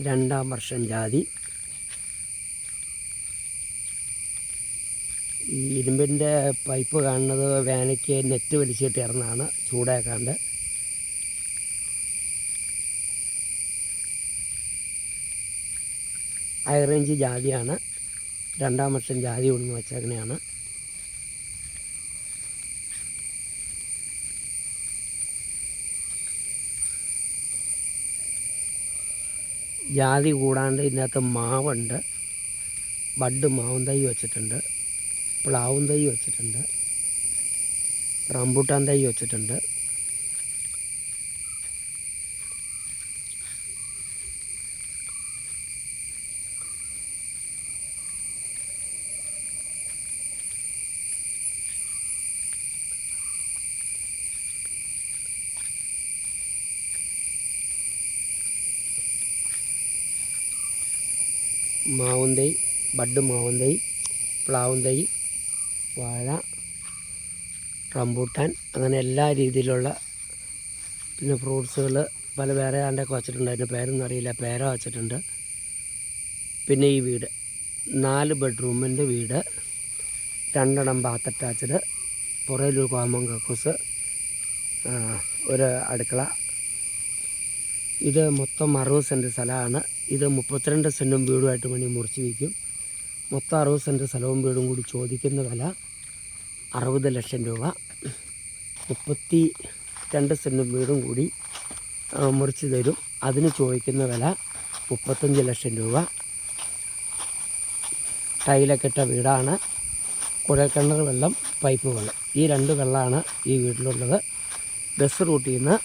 രണ്ടാം വർഷം ജാതി. ഈ ഇരുമ്പിന്റെ പൈപ്പ് കാണുന്നത് വേനയ്ക്ക് നെറ്റ് വലിച്ചിട്ട് ഇറന്നാണ് ചൂടാക്കാണ്ട് ഹൈ റേഞ്ച് ജാതിയാണ്. രണ്ടാം വർഷം ജാതി കൊണ്ടു വച്ചേക്കണെയാണ്. ജാതി കൂടാണ്ട് ഇതിനകത്ത് മാവുണ്ട്. ബഡ് മാവും തൈ വെച്ചിട്ടുണ്ട്. പ്ലാവും തൈ വെച്ചിട്ടുണ്ട്. റംബൂട്ടാൻ തൈ വെച്ചിട്ടുണ്ട്. മാവും തൈ ബഡ് മാവും തൈ പ്ലാവും തൈ വാഴ റംബൂട്ടാൻ അങ്ങനെ എല്ലാ രീതിയിലുള്ള പിന്നെ ഫ്രൂട്ട്സുകൾ പല വേറെ ആണ്ടൊക്കെ വച്ചിട്ടുണ്ട് അതിന്റെ പേരൊന്നും അറിയില്ല. പേര വച്ചിട്ടുണ്ട്. പിന്നെ ഈ വീട്. നാല് ബെഡ്റൂമിന്റെ വീട്. രണ്ടെണ്ണം ബാത്ത് അറ്റാച്ച്ഡ്. പുറയിലൊരു കോമൺ കക്കൂസ്. ഒരു അടുക്കള. ഇത് മൊത്തം അറുപത് സെന്റ് സ്ഥലമാണ്. ഇത് മുപ്പത്തിരണ്ട് സെന്റും വീടുമായിട്ട് വേണ്ടി മുറിച്ച് വയ്ക്കും. മൊത്തം അറുപത് സെന്റ് സ്ഥലവും വീടും കൂടി ചോദിക്കുന്ന വില അറുപത് ലക്ഷം രൂപ. മുപ്പത്തി രണ്ട് സെന്റും വീടും കൂടി മുറിച്ച് തരും. അതിന് ചോദിക്കുന്ന വില മുപ്പത്തഞ്ച് ലക്ഷം രൂപ. ടൈലൊക്കെ ഇട്ട വീടാണ്. കുഴൽക്കിണർ വെള്ളം പൈപ്പ് വെള്ളം ഈ രണ്ട് വെള്ളമാണ് ഈ വീട്ടിലുള്ളത്. ബസ് റൂട്ടിൽ നിന്ന്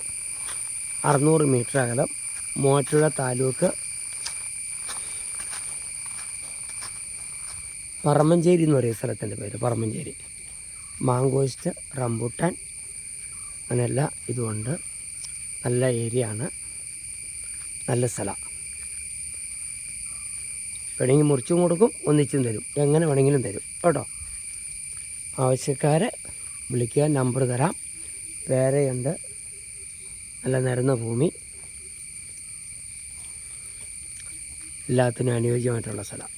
അറുന്നൂറ് മീറ്റർ അകലം മൂവാറ്റുപുഴ താലൂക്ക് പറമ്പഞ്ചേരി എന്ന് പറയുന്ന സ്ഥലത്തിന്റെ പേര് പറമ്പഞ്ചേരി. മാങ്കോസ്റ്റ് റംബൂട്ടാൻ അങ്ങനെയല്ല ഇതുകൊണ്ട് നല്ല ഏരിയ ആണ്. നല്ല സ്ഥലം. വേണമെങ്കിൽ മുറിച്ചും കൊടുക്കും ഒന്നിച്ചും തരും. എങ്ങനെ വേണമെങ്കിലും തരും. കേട്ടോ? ആവശ്യക്കാരെ വിളിക്കുക നമ്പർ തരാം. വേറെയുണ്ട്. നല്ല നിരന്ന ഭൂമി. എല്ലാത്തിനും അനുയോജ്യമായിട്ടുള്ള സ്ഥലം.